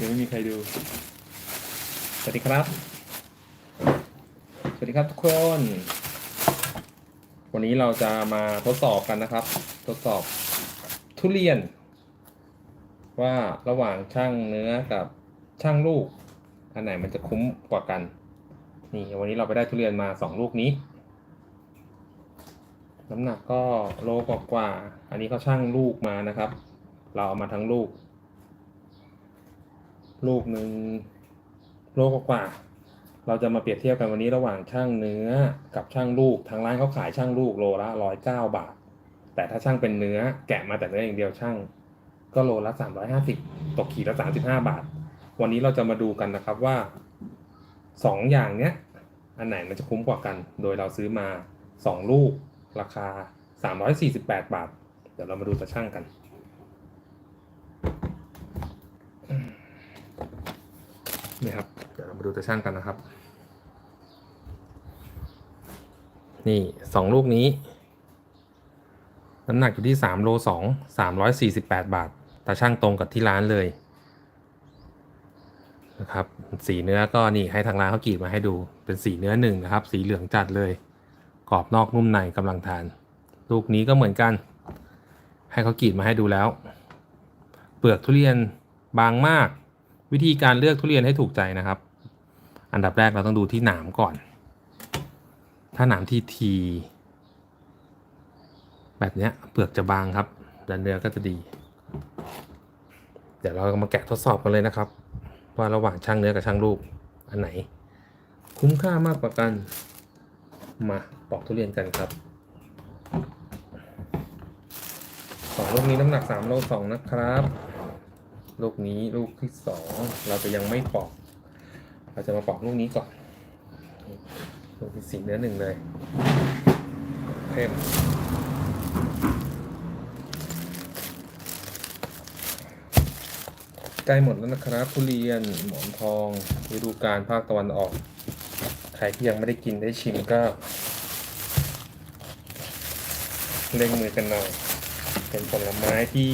ยังไม่มีใครดู สวัสดีครับ สวัสดีครับทุกคน วันนี้เราจะมาทดสอบกันนะครับ ทดสอบทุเรียน ว่าระหว่างช่างเนื้อกับช่างลูก อันไหนมันจะคุ้มกว่ากัน นี่วันนี้เราไปได้ทุเรียนมาสองลูกนี้น้ำหนักก็โลกว่า อันนี้เขาช่างลูกมานะครับ เราเอามาทั้งลูก ลูกหนึ่งโลกว่า เราจะมาเปรียบเทียบกันวันนี้ระหว่างช่างเนื้อกับช่างลูก ทางร้านเขาขายช่างลูกโลละร้อยเก้าบาท แต่ถ้าช่างเป็นเนื้อแกะมาแต่เนื้ออย่างเดียวช่าง ก็โลละสามร้อยห้าสิบตกขีดละสามสิบห้าบาท วันนี้เราจะมาดูกันนะครับว่าสองอย่างเนี้ย อันไหนมันจะคุ้มกว่ากัน โดยเราซื้อมาสองลูกราคาสามร้อยสี่สิบแปดบาท เดี๋ยวเรามาดูตะช่างกัน นี่ครับ เดี๋ยวเรามาดูตะช่างกันนะครับ นี่สองลูกนี้ น้ำหนักอยู่ที่สามโลสองสามร้อยสี่สิบแปดบาทตาช่างตรงกับที่ร้านเลยนะครับสีเนื้อก็นี่ให้ทางร้านเขากรีดมาให้ดูเป็นสีเนื้อหนึ่งนะครับ สีเหลืองจัดเลยกรอบนอกนุ่มในกำลังทาน ลูกนี้ก็เหมือนกัน ให้เขากรีดมาให้ดูแล้ว เปลือกทุเรียนบางมาก วิธีการเลือกทุเรียนให้ถูกใจนะครับ อันดับแรกเราต้องดูที่หนามก่อน ถ้าหนามที่ที แบบนี้เปลือกจะบางครับและเนื้อก็จะดี เดี๋ยวเรามาแกะทดสอบกันเลยนะครับ ว่าระหว่างช่างเนื้อกับช่างลูกอันไหน คุ้มค่ามากกว่ากัน มาปอกทุเรียนกันครับสองลูกนี้น้ำหนักสามโลสองนะครับ ลูกนี้ลูกที่สองเราจะยังไม่ปอก เราจะมาปอกลูกนี้ก่อนลูกที่สี่เนื้อหนึ่งเลยเข้มใกล้หมดแล้วนะครับทุเรียนหมอนทองฤดูกาลภาคตะวันออก ใครที่ยังไม่ได้กินได้ชิมก็เร่งมือกันหน่อยเป็นผลไม้ที่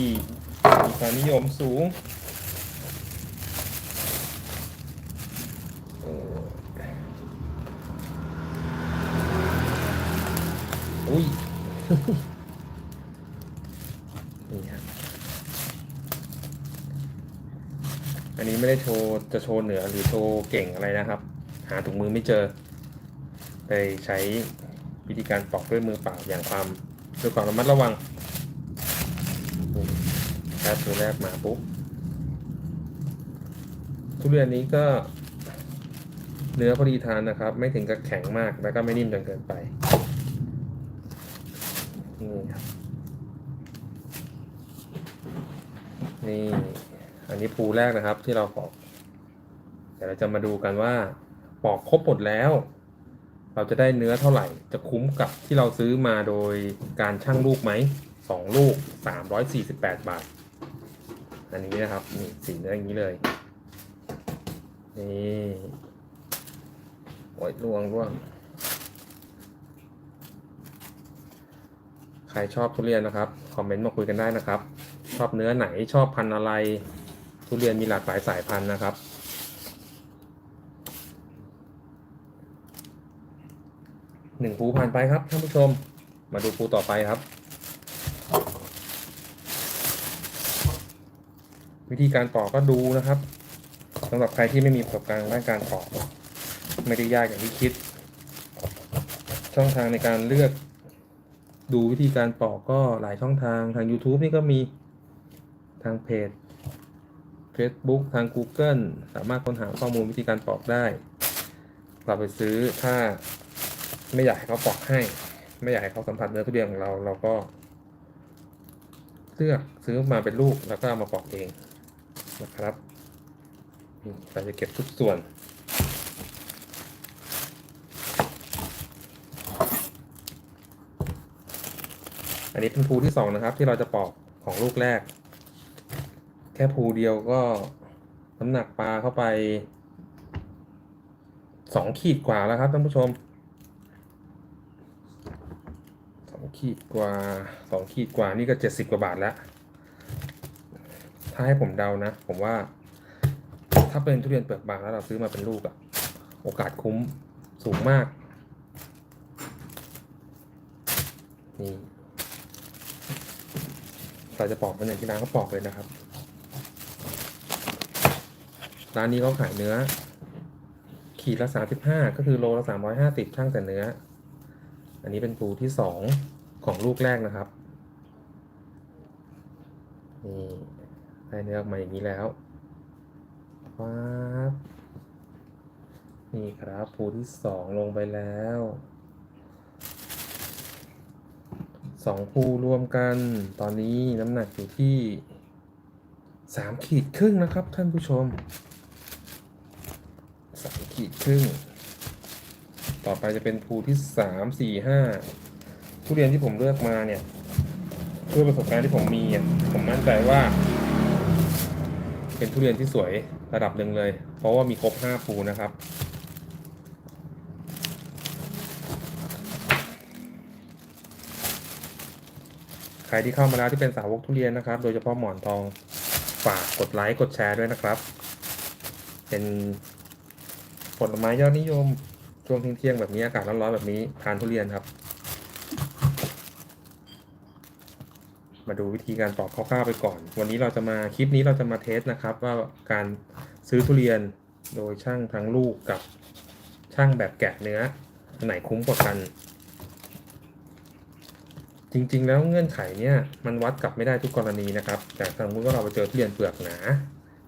มีความนิยมสูงเอ่อ อุ้ยนี่ครับอันนี้ไม่ได้โชว์จะโชว์เหนือหรือโชว์เก่งอะไรนะครับ หาถุงมือไม่เจอไปใช้วิธีการปอกด้วยมือเปล่าอย่างความด้วยความระมัดระวังแค่ตัวแรกมาปุ๊บทุเรียนนี้ก็เนื้อพอดีทานนะครับ ไม่ถึงกับแข็งมากแล้วก็ไม่นิ่มจนเกินไป นี่ครับ นี่ อันนี้ภูแรกนะครับที่เราปอกเดี๋ยวเราจะมาดูกันว่า ปอกครบหมดแล้ว เราจะได้เนื้อเท่าไหร่ จะคุ้มกับที่เราซื้อมาโดยการชั่งลูกไหมสองลูกสามร้อยสี่สิบแปดบาท อันนี้นะครับนี่สีเนื้ออย่างนี้เลยนี่โอ้ยล่วงล่วง ใครชอบทุเรียนนะครับ คอมเมนต์มาคุยกันได้นะครับ ชอบเนื้อไหนชอบพันธุ์อะไร ทุเรียนมีหลากหลายสายพันธุ์นะครับ หนึ่งภูผ่านไปครับท่านผู้ชม มาดูภูต่อไปครับ วิธีการปอกก็ดูนะครับสำหรับใครที่ไม่มีประสบการณ์ด้านการปอกไม่ได้ยากอย่างที่คิด ช่องทางในการเลือก ดูวิธีการปอกก็หลายช่องทางทาง YouTube นี่ก็มีทางเพจ Facebook ทาง Google สามารถค้นหาข้อมูลวิธีการปอกได้เราไปซื้อถ้าไม่อยากให้เขาปอกให้ ไม่อยากให้เขาสัมผัสเนื้อทุเรียนของเราเราก็เลือกซื้อมาเป็นลูกแล้วก็เอามาปอกเองนะครับเราจะเก็บทุกส่วน อันนี้เป็นภูที่สองนะครับ ที่เราจะปอกของลูกแรก แค่ภูเดียวก็น้ำหนักปลาเข้าไปสองขีดกว่าแล้วครับท่านผู้ชมสองขีดกว่าสองขีดกว่านี่ก็เจ็ดสิบกว่าบาทแล้ว ถ้าให้ผมเดานะ ผมว่า ถ้าเป็นทุเรียนเปลือกบางแล้วเราซื้อมาเป็นลูกอะโอกาสคุ้มสูงมากนี่ เราจะปอกเป็นอย่างที่ร้านเขาปอกเลยนะครับ ร้านนี้เขาขายเนื้อ ขีดละสามสิบห้าก็คือโลละสามร้อยห้าสิบช่างแต่เนื้อ อันนี้เป็นปูที่สองของลูกแรกนะครับ นี่ได้เนื้อออกมาอย่างนี้แล้วว้าบนี่ครับปูที่สองลงไปแล้ว สองภูรวมกันตอนนี้น้ำหนักอยู่ที่สามขีดครึ่งนะครับท่านผู้ชมสามขีดครึ่ง ต่อไปจะเป็นภูที่สามสี่ห้าทุเรียนที่ผมเลือกมาเนี่ยด้วยประสบการณ์ที่ผมมีอะผมมั่นใจว่า เป็นทุเรียนที่สวยระดับหนึ่งเลย เพราะว่ามีครบห้าภูนะครับ รที่เข้ามาแล้วที่เป็นสาวกทุเรียนนะครับ โดยเฉพาะหมอนทองฝากกดไลค์กดแชร์ด้วยนะครับ เป็นผลไม้ยอดนิยมช่วงเที่ยงแบบนี้อากาศร้อนๆแบบนี้ทานทุเรียนครับ มาดูวิธีการปอกคร่าวๆไปก่อน วันนี้เราจะมาคลิปนี้เราจะมาเทสนะครับ ว่าการซื้อทุเรียนโดยช่างทั้งลูกกับช่างแบบแกะเนื้อไหนคุ้มกว่ากัน จริง ๆ แล้วเงื่อนไขเนี่ยมันวัดกลับไม่ได้ทุกกรณีนะครับ แต่สมมติว่าเราไปเจอทุเรียนเปลือกหนา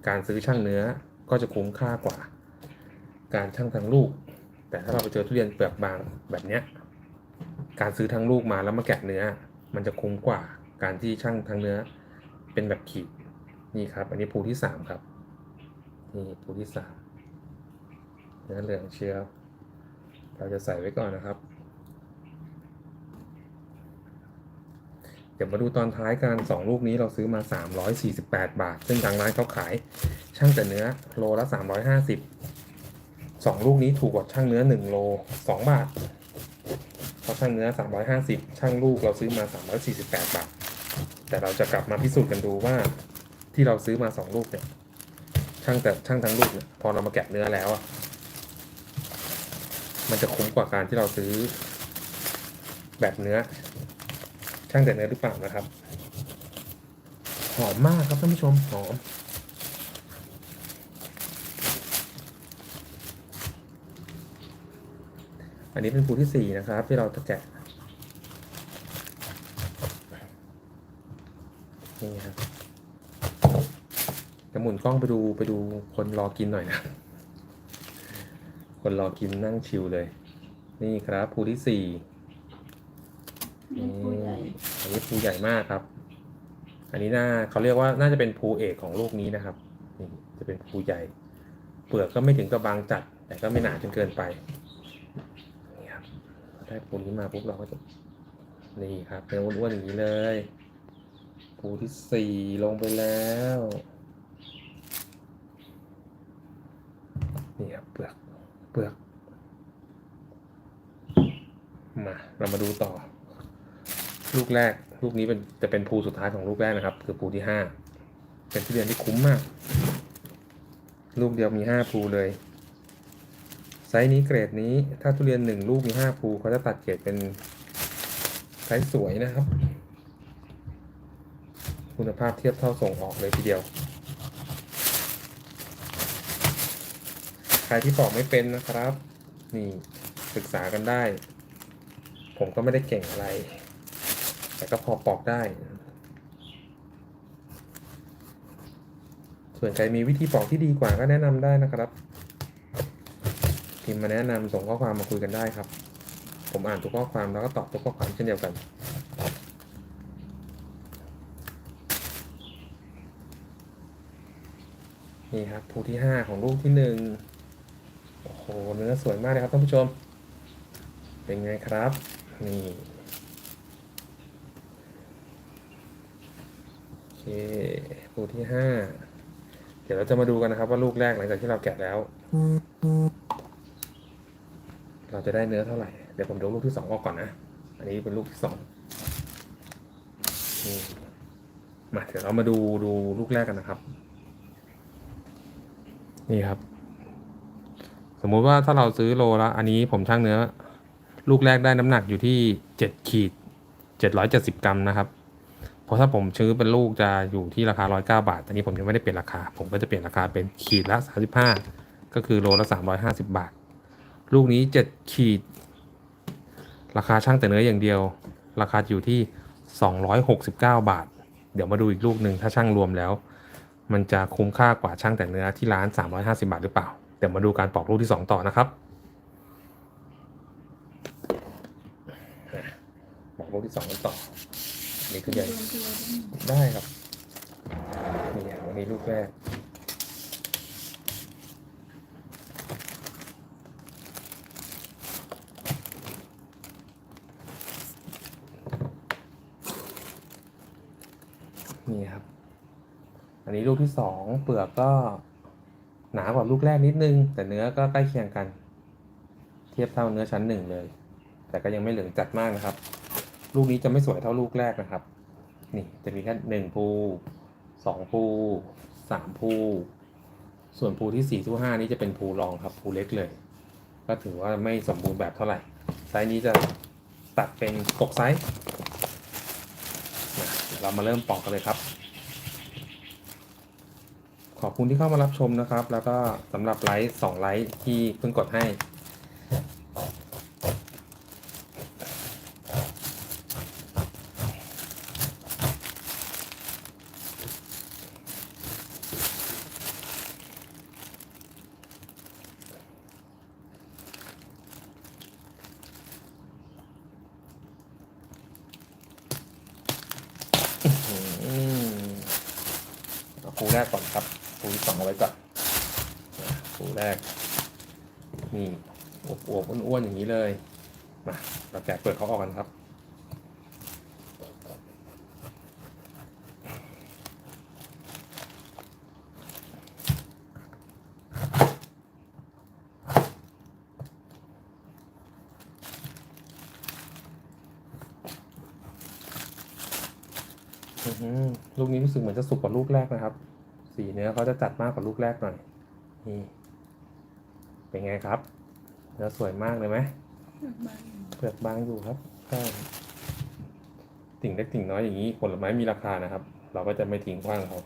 การซื้อช่างเนื้อก็จะคุ้มค่ากว่า การช่างทั้งลูก แต่ถ้าเราไปเจอทุเรียนเปลือกบางแบบเนี้ยการซื้อทั้งลูกมาแล้วมาแกะเนื้อ มันจะคุ้มกว่าการที่ช่างทั้งเนื้อ เป็นแบบขีดนี่ครับ อันนี้ภูที่สามครับนี่ภูที่สามเนื้อเหลืองเชียวเราจะใส่ไว้ก่อนนะครับ เดี๋ยวมาดูตอนท้ายกันสองลูกนี้เราซื้อมา 348 บาท ซึ่งทางร้านเขาขาย ช่างแต่เนื้อโลละ 350สองลูกนี้ถูกกว่าช่างเนื้อ 1 โล 2 บาทเพราะช่างเนื้อ 350 ช่างลูกเราซื้อมา 348 บาท แต่เราจะกลับมาพิสูจน์กันดูว่าที่เราซื้อมา 2 ลูกเนี่ย ช่างแต่ช่างทั้งลูกเนี่ยพอเรามาแกะเนื้อแล้วอะมันจะคุ้มกว่าการที่เราซื้อแบบเนื้อ ช่างแต่เนื้อหรือเปล่านะครับ หอมมากครับท่านผู้ชมหอมอันนี้เป็นภูที่สี่นะครับ ที่เราจะแกนี่ครับจะหมุนกล้องไปดูไปดูคนรอกินหน่อยนะ คนรอกินนั่งชิวเลย นี่ครับภูที่สี่ นี่ผู้ใหญ่ อันนี้ภูใหญ่มากครับ อันนี้น่าเขาเรียกว่าน่าจะเป็นภูเอกของลูกนี้นะครับนี่จะเป็นภูใหญ่ เปลือกก็ไม่ถึงกับบางจัด แต่ก็ไม่หนาจนเกินไปนี่ครับได้ภูนี้มาปุ๊บเราก็จะนี่ครับเป็นอ้วนๆอย่างนี้เลย ภูที่สี่ลงไปแล้วนี่ครับเปลือกเปลือกมาเรามาดูต่อ ลูกแรก ลูกนี้เป็นจะเป็นภูสุดท้ายของลูกแรกนะครับ คือภูที่ห้าเป็นทุเรียนที่คุ้มมาก ลูกเดียวมีห้าภูเลยไซส์นี้เกรดนี้ถ้าทุเรียนหนึ่งลูกมีห้าภูเขาจะตัดเกรดเป็นไซส์สวยนะครับ คุณภาพเทียบเท่าส่งออกเลยทีเดียว ใครที่ปอกไม่เป็นนะครับ นี่ศึกษากันได้ ผมก็ไม่ได้เก่งอะไร แต่ก็พอปอกได้ ส่วนใครมีวิธีปอกที่ดีกว่าก็แนะนำได้นะครับพิมพ์มาแนะนำส่งข้อความมาคุยกันได้ครับ ผมอ่านทุกข้อความแล้วก็ตอบทุกข้อความเช่นเดียวกันนี่ครับภูที่ห้าของลูกที่หนึ่งโอ้โหเนื้อสวยมากเลยครับท่านผู้ชม เป็นไงครับ นี่ โอเคภูที่ห้า เดี๋ยวเราจะมาดูกันนะครับ ว่าลูกแรกหลังจากที่เราแกะแล้ว เราจะได้เนื้อเท่าไหร่ เดี๋ยวผมดูลูกที่สองออกก่อนนะ อันนี้เป็นลูกที่สองมาเดี๋ยวเรามาดูดูลูกแรกกันนะครับ นี่ครับ สมมุติว่าถ้าเราซื้อโลละอันนี้ผมช่างเนื้อ ลูกแรกได้น้ำหนักอยู่ที่เจ็ดขีดเจ็ดร้อยเจ็ดสิบกรัมนะครับ เพราะถ้าผมซื้อเป็นลูกจะอยู่ที่ราคาร้อยเก้าบาทอันนี้ผมยังไม่ได้เปลี่ยนราคา ผมก็จะเปลี่ยนราคาเป็นขีดละสามสิบห้าก็คือโลละสามร้อยห้าสิบาท ลูกนี้เจ็ดขีด ราคาช่างแต่เนื้ออย่างเดียว ราคาอยู่ที่สองร้อยหกสิบาบาท เดี๋ยวมาดูอีกลูกหนึ่งถ้าช่างรวมแล้ว มันจะคุ้มค่ากว่าช่างแต่เนื้อที่ร้าน 350 บาทหรือเปล่า เดี๋ยวมาดูการปอกลูกที่ 2 ต่อนะครับปอกลูกที่2กันต่อ นี่คือใหญ่ได้ครับนี่อย่างวันนี้ลูกแรกนี่ครับ อันนี้ลูกที่สองเปลือกก็หนากว่าลูกแรกนิดนึง แต่เนื้อก็ใกล้เคียงกัน เทียบเท่าเนื้อชั้นหนึ่งเลย แต่ก็ยังไม่เหลืองจัดมากนะครับ ลูกนี้จะไม่สวยเท่าลูกแรกนะครับ นี่จะมีแค่หนึ่งภูสองภูสามภู ส่วนภูที่สี่ที่ห้านี้จะเป็นภูรองครับภูเล็กเลย ก็ถือว่าไม่สมบูรณ์แบบเท่าไหร่ไซส์นี้จะตัดเป็นกกไซส์เดี๋ยวเรามาเริ่มปอกกันเลยครับขอบคุณที่เข้ามารับชมนะครับ แล้วก็สำหรับไลค์สองไลค์ที่เพิ่งกดให้ ภูแรกก่อนครับคูที่สองเอาไว้ก่อนภูแรกนี่อวบๆอ้วนๆอย่างนี้เลยมาเราแกะเปิดเขาออกกันครับ อื้อหือลูกนี้ รู้สึกเหมือนจะสุกกว่าลูกแรกนะครับ สีเนื้อเขาจะจัดมากกว่าลูกแรกหน่อย นี่ เป็นไงครับ เนื้อสวยมากเลยไหมเปลือกบางอยู่เปลือกบางอยู่ครับใช่ติ่งเล็กติ่งน้อยอย่างนี้ผลไม้มีราคานะครับ เราก็จะไม่ทิ้งขว้างเขา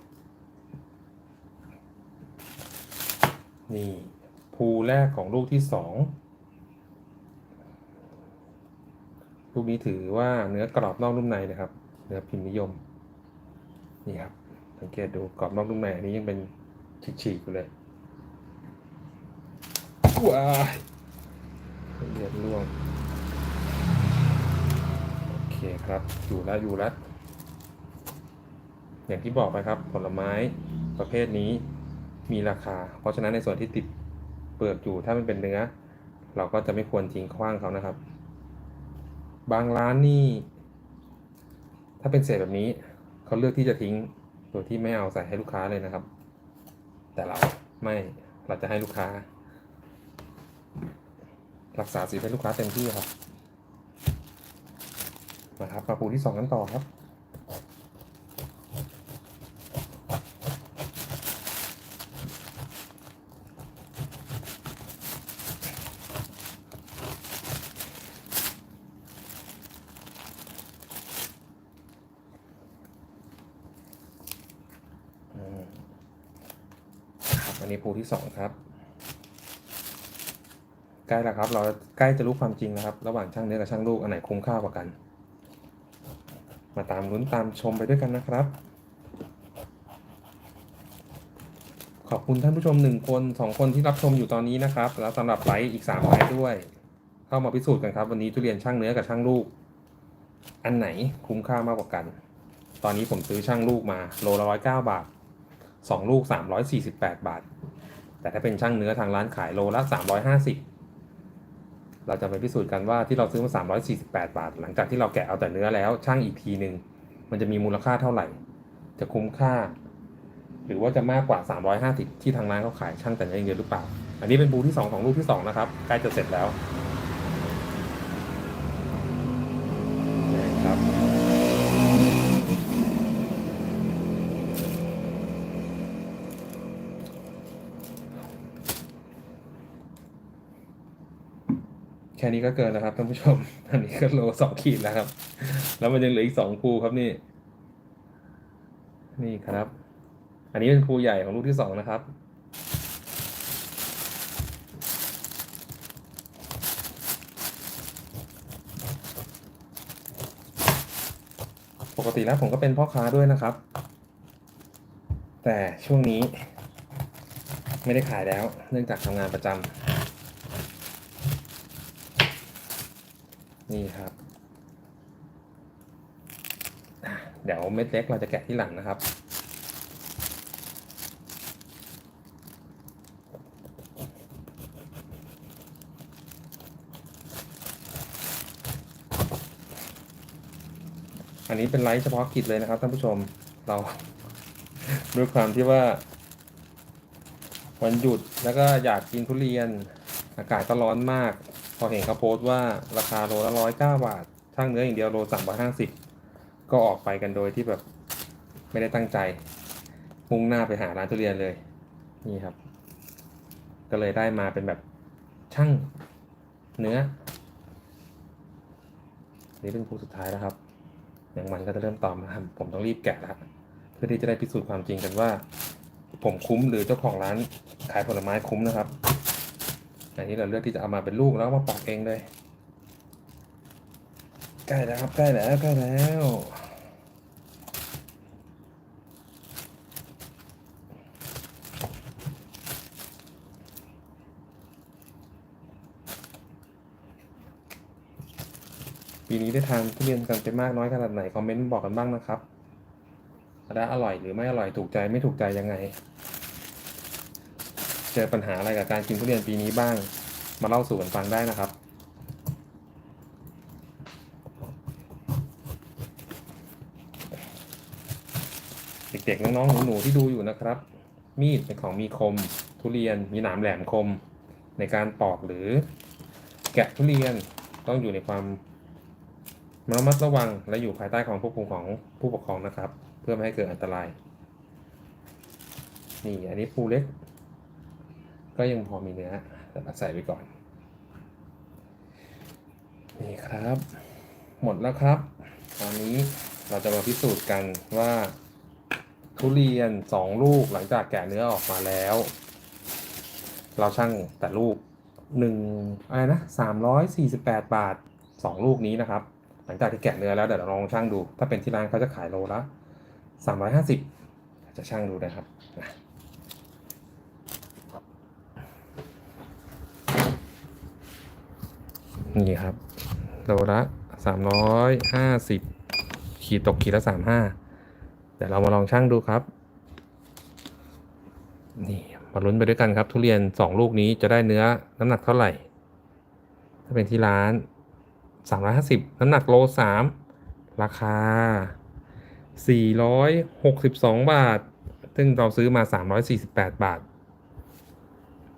นี่ภูแรกของลูกที่สองลูกนี้ถือว่าเนื้อกรอบนอกนุ่มในนะครับ เนื้อพิมพ์นิยม นี่ครับ สังเกตดูกรอบนอกนุ่มในอันนี้ยังเป็นฉีกๆอยู่เลยว้ายเลือดร่วง โอเคครับ อยู่แล้วอยู่แล้วอย่างที่บอกไปครับ ผลไม้ประเภทนี้มีราคา เพราะฉะนั้นในส่วนที่ติดเปลือกอยู่ถ้ามันเป็นเนื้อ เราก็จะไม่ควรทิ้งขว้างเขานะครับ บางร้านนี่ ถ้าเป็นเศษแบบนี้ เขาเลือกที่จะทิ้งโดยที่ไม่เอาใส่ให้ลูกค้าเลยนะครับ แต่เราไม่เราจะให้ลูกค้า รักษาสีให้ลูกค้าเต็มที่ครับนะครับมาปูที่สองกันต่อครับ นนี้ปูที่สองครับ ใกล้แล้วครับ เราใกล้จะรู้ความจริงแล้วครับ ระหว่างช่างเนื้อกับช่างลูกอันไหนคุ้มค่ากว่ากัน มาตามลุ้นตามชมไปด้วยกันนะครับ ขอบคุณท่านผู้ชมหนึ่งคนสองคนที่รับชมอยู่ตอนนี้นะครับ แล้วสำหรับไลค์อีกสามไลค์ด้วย เข้ามาพิสูจน์กันครับ วันนี้ทุเรียนช่างเนื้อกับช่างลูก อันไหนคุ้มค่ามากกว่ากัน ตอนนี้ผมซื้อช่างลูกมาโลละร้อยเก้าบาท สองลูกสามร้อยสี่สิบแปดบาท แต่ถ้าเป็นช่างเนื้อทางร้านขายโลละสามร้อยห้าสิบเราจะไปพิสูจน์กันว่าที่เราซื้อมา 348 บาท หลังจากที่เราแกะเอาแต่เนื้อแล้วช่างอีกทีหนึ่งมันจะมีมูลค่าเท่าไหร่ จะคุ้มค่า หรือว่าจะมากกว่า 350 ที่ทางร้านเขาขายช่างแต่เนื้ออย่างเดียวหรือเปล่า อันนี้เป็นบูที่2ของลูกที่2นะครับใกล้จะเสร็จแล้วนะครับ แค่นี้ก็เกินแล้วครับท่านผู้ชม อันนี้ก็โลสองขีดแล้วครับ แล้วมันยังเหลืออีกสองภูครับนี่ นี่ครับ อันนี้เป็นภูใหญ่ของลูกที่สองนะครับ ปกติแล้วผมก็เป็นพ่อค้าด้วยนะครับ แต่ช่วงนี้ ไม่ได้ขายแล้ว เนื่องจากทำงานประจำ นี่ครับเดี๋ยวเม็ดเล็กเราจะแกะที่หลังนะครับ อันนี้เป็นไลฟ์เฉพาะกิจเลยนะครับท่านผู้ชมเราด้วยความที่ว่าวันหยุดแล้วก็อยากกินทุเรียน อากาศก็ร้อนมาก พอเห็นเขาโพสต์ว่าราคาโลละร้อยเก้าบาทช่างเนื้ออย่างเดียวโลสามร้อยห้าสิบก็ออกไปกันโดยที่แบบไม่ได้ตั้งใจ มุ่งหน้าไปหาร้านทุเรียนเลย นี่ครับ ก็เลยได้มาเป็นแบบช่างเนื้อ นี่เป็นภูสุดท้ายแล้วครับ อย่างมันก็จะเริ่มตอมนะครับผมต้องรีบแกะแล้วเพื่อที่จะได้พิสูจน์ความจริงกันว่า ผมคุ้มหรือเจ้าของร้านขายผลไม้คุ้มนะครับ อันนี้เราเลือกที่จะเอามาเป็นลูกแล้วมาปอกเองเลย ใกล้แล้วครับใกล้แล้วใกล้แล้วปีนี้ได้ทานทุเรียนกันไปมากน้อยขนาดไหน คอมเมนต์บอกกันบ้างนะครับว่าอร่อยหรือไม่อร่อยถูกใจไม่ถูกใจยังไง เจอปัญหาอะไรกับการกินทุเรียนปีนี้บ้าง มาเล่าสู่กันฟังได้นะครับ เด็กๆน้องๆหนูๆที่ดูอยู่นะครับ มีดเป็นของมีคม ทุเรียนมีหนามแหลมคม ในการปอกหรือ แกะทุเรียนต้องอยู่ในความระมัดระวังและอยู่ภายใต้ความควบคุมของผู้ปกครองนะครับ เพื่อไม่ให้เกิดอันตราย นี่อันนี้ปูเล็ก ก็ยังพอมีเนื้อแต่เราใส่ไปก่อน นี่ครับ หมดแล้วครับ ตอนนี้เราจะมาพิสูจน์กันว่าทุเรียนสองลูกหลังจากแกะเนื้อออกมาแล้ว เราช่างแต่ลูกหนึ่งอะไรนะสามร้อยสี่สิบแปดบาทสองลูกนี้นะครับ หลังจากที่แกะเนื้อแล้วเดี๋ยวเราลองช่างดู ถ้าเป็นที่ร้านเขาจะขายโลละสามร้อยห้าสิบจะช่างดูนะครับ นี่ครับโลละสามร้อยห้าสิบขีดตกขีดละสามห้าเดี๋ยวเรามาลองช่างดูครับนี่มาลุ้นไปด้วยกันครับ ทุเรียนสองลูกนี้จะได้เนื้อน้ำหนักเท่าไหร่ ถ้าเป็นที่ร้าน350น้ำหนักโล3ราคา462บาท ซึ่งเราซื้อมา348บาท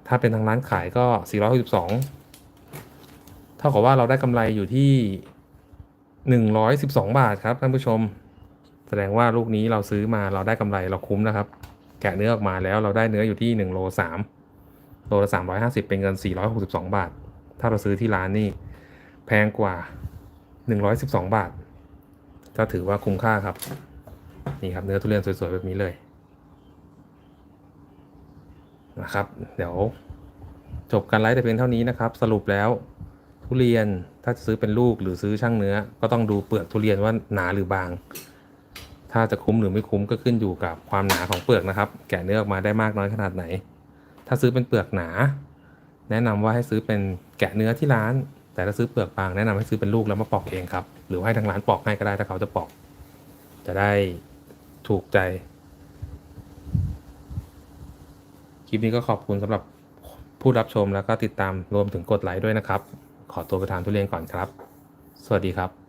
ถ้าเป็นทางร้านขายก็462เท่ากับว่าเราได้กำไรอยู่ที่ 112 บาทครับท่านผู้ชม แสดงว่าลูกนี้เราซื้อมาเราได้กำไรเราคุ้มนะครับ แกะเนื้อออกมาแล้วเราได้เนื้ออยู่ที่1โล3โลละ350 เป็นเงิน 462 บาท ถ้าเราซื้อที่ร้านนี่แพงกว่า 112 บาท ก็ถือว่าคุ้มค่าครับ นี่ครับเนื้อทุเรียนสวยๆแบบนี้เลยนะครับ เดี๋ยวจบการไลฟ์แต่เพียงเท่านี้นะครับ สรุปแล้ว ทุเรียนถ้าจะซื้อเป็นลูกหรือซื้อช่างเนื้อ ก็ต้องดูเปลือกทุเรียนว่าหนาหรือบาง ถ้าจะคุ้มหรือไม่คุ้มก็ขึ้นอยู่กับความหนาของเปลือกนะครับ แกะเนื้อออกมาได้มากน้อยขนาดไหน ถ้าซื้อเป็นเปลือกหนา แนะนำว่าให้ซื้อเป็นแกะเนื้อที่ร้าน แต่ถ้าซื้อเปลือกบางแนะนำให้ซื้อเป็นลูกแล้วมาปอกเองครับ หรือให้ทางร้านปอกให้ก็ได้ถ้าเขาจะปอก จะได้ถูกใจคลิปนี้ก็ขอบคุณสำหรับผู้รับชมแล้วก็ติดตามรวมถึงกดไลค์ด้วยนะครับ ขอตัวไปทานทุเรียนก่อนครับ สวัสดีครับ